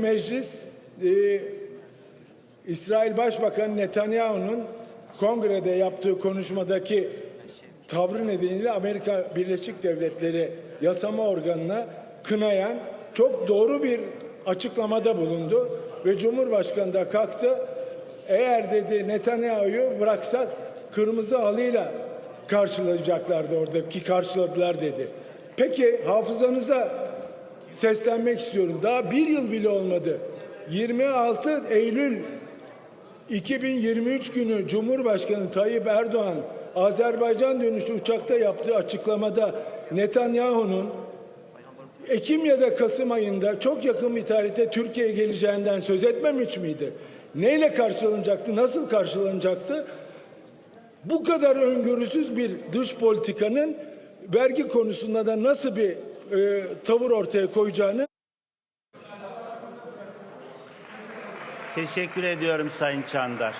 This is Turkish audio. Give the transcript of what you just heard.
Meclis e, İsrail Başbakanı Netanyahu'nun kongrede yaptığı konuşmadaki tavrı nedeniyle Amerika Birleşik Devletleri yasama organına kınayan çok doğru bir açıklamada bulundu ve Cumhurbaşkanı da kalktı. Eğer dedi Netanyahu'yu bıraksak kırmızı halıyla karşılayacaklardı orada ki karşıladılar dedi. Peki hafızanıza seslenmek istiyorum. Daha bir yıl bile olmadı. 26 Eylül 2023 günü Cumhurbaşkanı Tayyip Erdoğan Azerbaycan dönüşü uçakta yaptığı açıklamada Netanyahu'nun Ekim ya da Kasım ayında çok yakın bir tarihte Türkiye'ye geleceğinden söz etmemiş miydi? Neyle karşılanacaktı? Nasıl karşılanacaktı? Bu kadar öngörüsüz bir dış politikanın vergi konusunda da nasıl bir e, tavır ortaya koyacağını Teşekkür ediyorum Sayın Çandar.